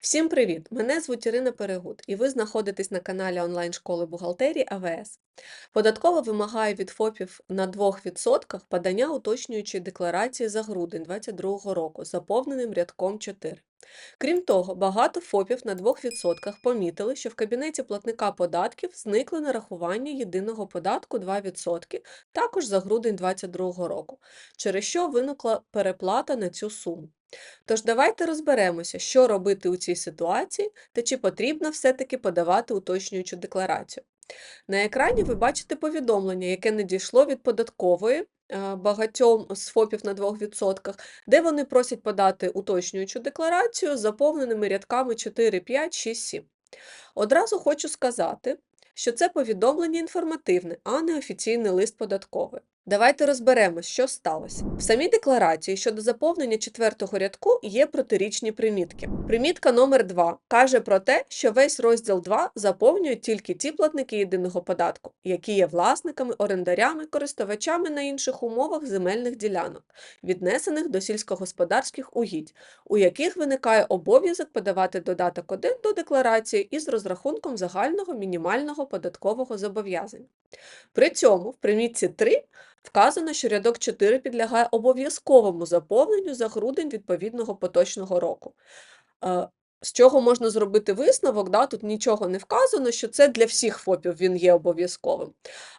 Всім привіт! Мене звуть Ірина Перегуд, і ви знаходитесь на каналі онлайн-школи бухгалтерії АВС. Податково вимагає від ФОПів на 2% подання уточнюючої декларації за грудень 2022 року, заповненим рядком 4. Крім того, багато ФОПів на 2% помітили, що в кабінеті платника податків зникли нарахування єдиного податку 2% також за грудень 2022 року, через що виникла переплата на цю суму. Тож давайте розберемося, що робити у цій ситуації та чи потрібно все-таки подавати уточнюючу декларацію. На екрані ви бачите повідомлення, яке надійшло від податкової е, багатьом з ФОПів на 2%, де вони просять подати уточнюючу декларацію з заповненими рядками 4, 5, 6, 7. Одразу хочу сказати, що це повідомлення інформативне, а не офіційний лист податковий. Давайте розберемо, що сталося. В самій декларації щодо заповнення четвертого рядку є протирічні примітки. Примітка номер 2 каже про те, що весь розділ 2 заповнюють тільки ті платники єдиного податку, які є власниками, орендарями, користувачами на інших умовах земельних ділянок, віднесених до сільськогосподарських угідь, у яких виникає обов'язок подавати додаток 1 до декларації із розрахунком загального мінімального податкового зобов'язання. При цьому в примітці 3 Вказано, що рядок 4 підлягає обов'язковому заповненню за грудень відповідного поточного року. З чого можна зробити висновок, да, тут нічого не вказано, що це для всіх ФОПів він є обов'язковим.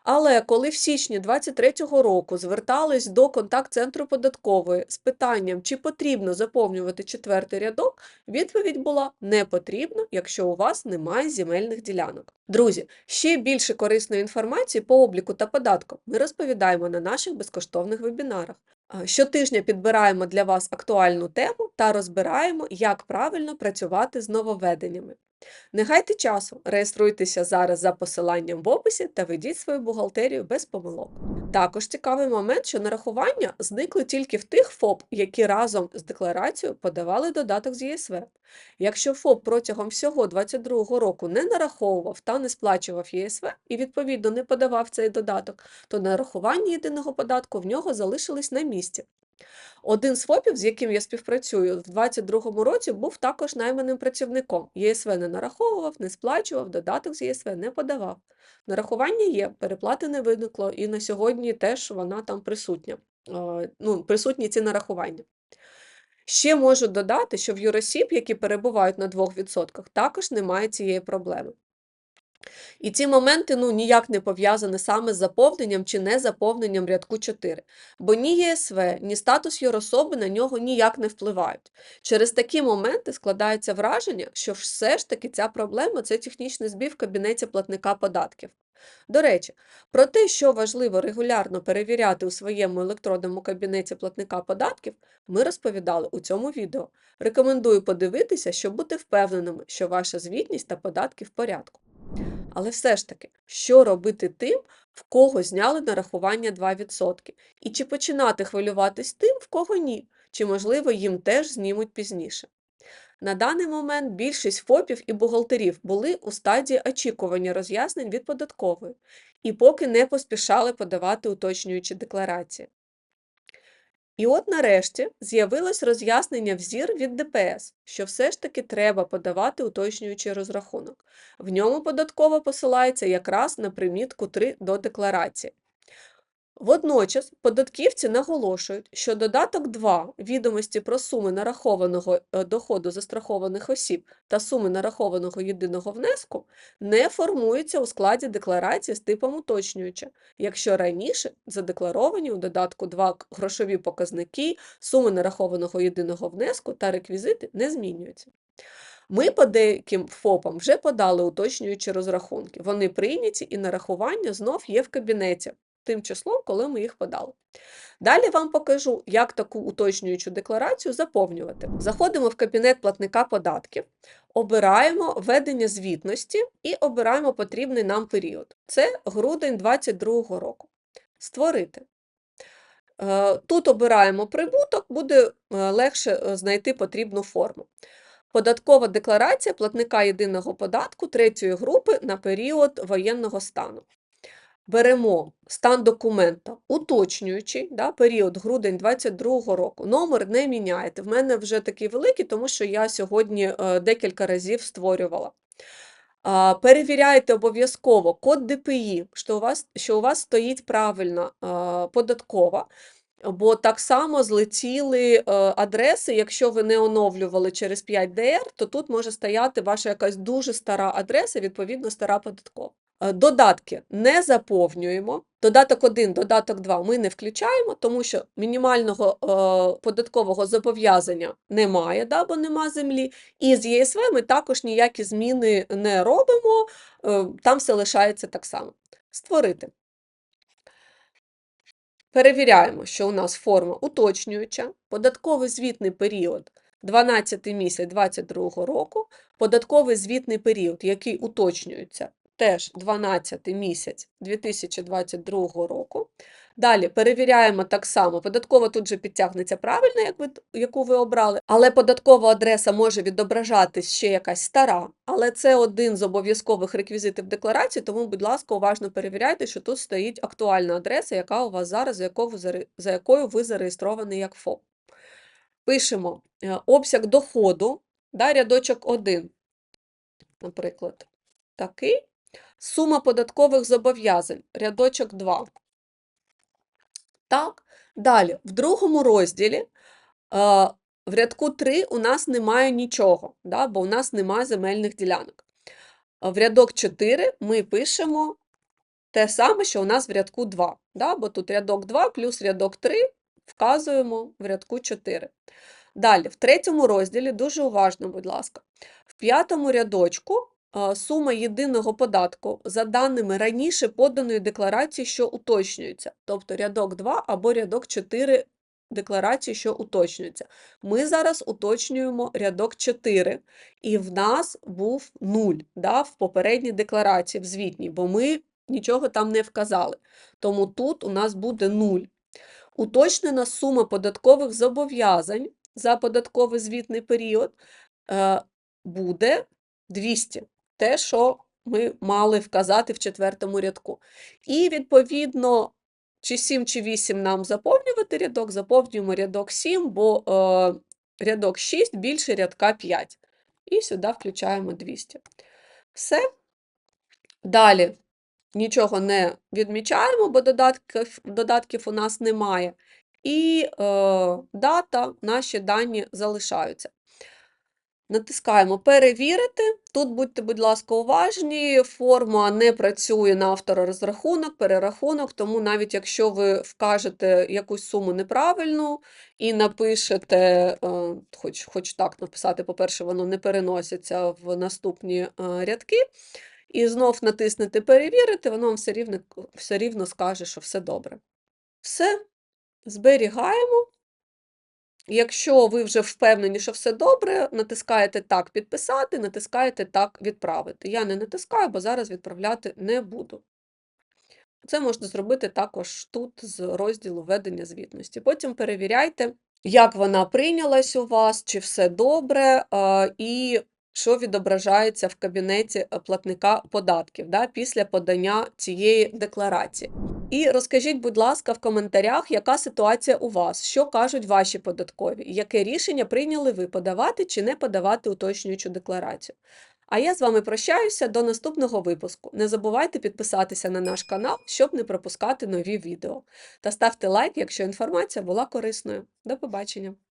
Але коли в січні 2023 року звертались до контакт-центру податкової з питанням, чи потрібно заповнювати четвертий рядок, відповідь була не потрібно, якщо у вас немає земельних ділянок. Друзі, ще більше корисної інформації по обліку та податкам ми розповідаємо на наших безкоштовних вебінарах. Щотижня підбираємо для вас актуальну тему та розбираємо, як правильно працювати з нововведеннями. Не гайте часу, реєструйтеся зараз за посиланням в описі та ведіть свою бухгалтерію без помилок. Також цікавий момент, що нарахування зникли тільки в тих ФОП, які разом з декларацією подавали додаток з ЄСВ. Якщо ФОП протягом всього 2022 року не нараховував та не сплачував ЄСВ і, відповідно, не подавав цей додаток, то нарахування єдиного податку в нього залишились на місці. Один з ФОПів, з яким я співпрацюю, в 2022 році був також найманим працівником. ЄСВ не нараховував, не сплачував, додаток з ЄСВ не подавав. Нарахування є, переплати не виникло, і на сьогодні теж вона там присутня. Ну, Присутні ці нарахування. Ще можу додати, що в юросіб, які перебувають на 2%, також немає цієї проблеми. І ці моменти ну, ніяк не пов'язані саме з заповненням чи незаповненням рядку 4, бо ні ЄСВ, ні статус юрособи на нього ніяк не впливають. Через такі моменти складається враження, що все ж таки ця проблема це технічний збій в кабінеті платника податків. До речі, про те, що важливо регулярно перевіряти у своєму електронному кабінеті платника податків, ми розповідали у цьому відео. Рекомендую подивитися, щоб бути впевненими, що ваша звітність та податки в порядку. Але все ж таки, що робити тим, в кого зняли нарахування 2%? І чи починати хвилюватись тим, в кого ні, чи, можливо, їм теж знімуть пізніше? На даний момент більшість ФОПів і бухгалтерів були у стадії очікування роз'яснень від податкової і поки не поспішали подавати уточнюючі декларації. І от нарешті з'явилось роз'яснення взір від ДПС, що все ж таки треба подавати уточнюючий розрахунок. В ньому податково посилається якраз на примітку 3 до декларації. Водночас податківці наголошують, що додаток 2 відомості про суми нарахованого е, доходу застрахованих осіб та суми нарахованого єдиного внеску не формуються у складі декларації з типом уточнююча, якщо раніше задекларовані у додатку 2 грошові показники, суми нарахованого єдиного внеску та реквізити не змінюються. Ми по деяким ФОПам вже подали уточнюючі розрахунки. Вони прийняті і нарахування знов є в кабінеті тим числом, коли ми їх подали. Далі вам покажу, як таку уточнюючу декларацію заповнювати. Заходимо в кабінет платника податків, обираємо ведення звітності і обираємо потрібний нам період. Це грудень 2022 року. Створити. Е, тут обираємо прибуток, буде е, легше е, знайти потрібну форму. Податкова декларація платника єдиного податку третьої групи на період воєнного стану. Беремо стан документа, уточнюючий, да, період грудень 22 року. Номер не міняєте. В мене вже такий великий, тому що я сьогодні е, декілька разів створювала. Перевіряйте обов'язково код ДПІ, що у вас, що у вас стоїть правильно податкова. Бо так само злетіли е, адреси. Якщо ви не оновлювали через 5 ДР, то тут може стояти ваша якась дуже стара адреса, відповідно, стара податкова. Е, Додатки не заповнюємо. Додаток 1, додаток 2 ми не включаємо, тому що мінімального е, податкового зобов'язання немає, да, бо нема землі. І з ЄСВ ми також ніякі зміни не робимо, е, там все лишається так само. Створити. Перевіряємо, що у нас форма уточнююча, податковий звітний період 12 місяць 2022 року, податковий звітний період, який уточнюється, теж 12 місяць 2022 року. Далі перевіряємо так само, податкова тут же підтягнеться правильно, як ви, яку ви обрали, але податкова адреса може відображатись ще якась стара, але це один з обов'язкових реквізитів декларації, тому, будь ласка, уважно перевіряйте, що тут стоїть актуальна адреса, яка у вас зараз, за якою ви, заре- за якою ви зареєстрований як ФОП. Пишемо е, обсяг доходу, да, рядочок 1, наприклад, такий. Сума податкових зобов'язань, рядочок 2. Так, далі, в другому розділі е, в рядку 3 у нас немає нічого, да, бо у нас немає земельних ділянок. В рядок 4 ми пишемо те саме, що у нас в рядку 2, да, бо тут рядок 2 плюс рядок 3 вказуємо в рядку 4. Далі, в третьому розділі, дуже уважно, будь ласка, в п'ятому рядочку сума єдиного податку за даними раніше поданої декларації, що уточнюється, тобто рядок 2 або рядок 4 декларації, що уточнюється. Ми зараз уточнюємо рядок 4, і в нас був 0 да, в попередній декларації, в звітній, бо ми нічого там не вказали. Тому тут у нас буде 0. Уточнена сума податкових зобов'язань за податковий звітний період е, буде 200. Те, що ми мали вказати в четвертому рядку. І, відповідно, чи 7, чи 8 нам заповнювати рядок, заповнюємо рядок 7, бо е, рядок 6 більше рядка 5. І сюди включаємо 200. Все. Далі нічого не відмічаємо, бо додатків, додатків у нас немає. І е, дата, наші дані залишаються. Натискаємо перевірити. Тут будьте, будь ласка, уважні. Форма не працює на авторозрахунок, перерахунок, тому навіть якщо ви вкажете якусь суму неправильну і напишете, е, хоч, хоч так написати, по-перше, воно не переноситься в наступні е, рядки, і знов натиснете перевірити, воно вам все рівно, все рівно скаже, що все добре. Все, зберігаємо. Якщо ви вже впевнені, що все добре, натискаєте так підписати, натискаєте так відправити. Я не натискаю, бо зараз відправляти не буду. Це можна зробити також тут з розділу ведення звітності. Потім перевіряйте, як вона прийнялась у вас, чи все добре, і що відображається в кабінеті е, платника податків да, після подання цієї декларації. І розкажіть, будь ласка, в коментарях, яка ситуація у вас, що кажуть ваші податкові, яке рішення прийняли ви подавати чи не подавати уточнюючу декларацію. А я з вами прощаюся до наступного випуску. Не забувайте підписатися на наш канал, щоб не пропускати нові відео. Та ставте лайк, якщо інформація була корисною. До побачення!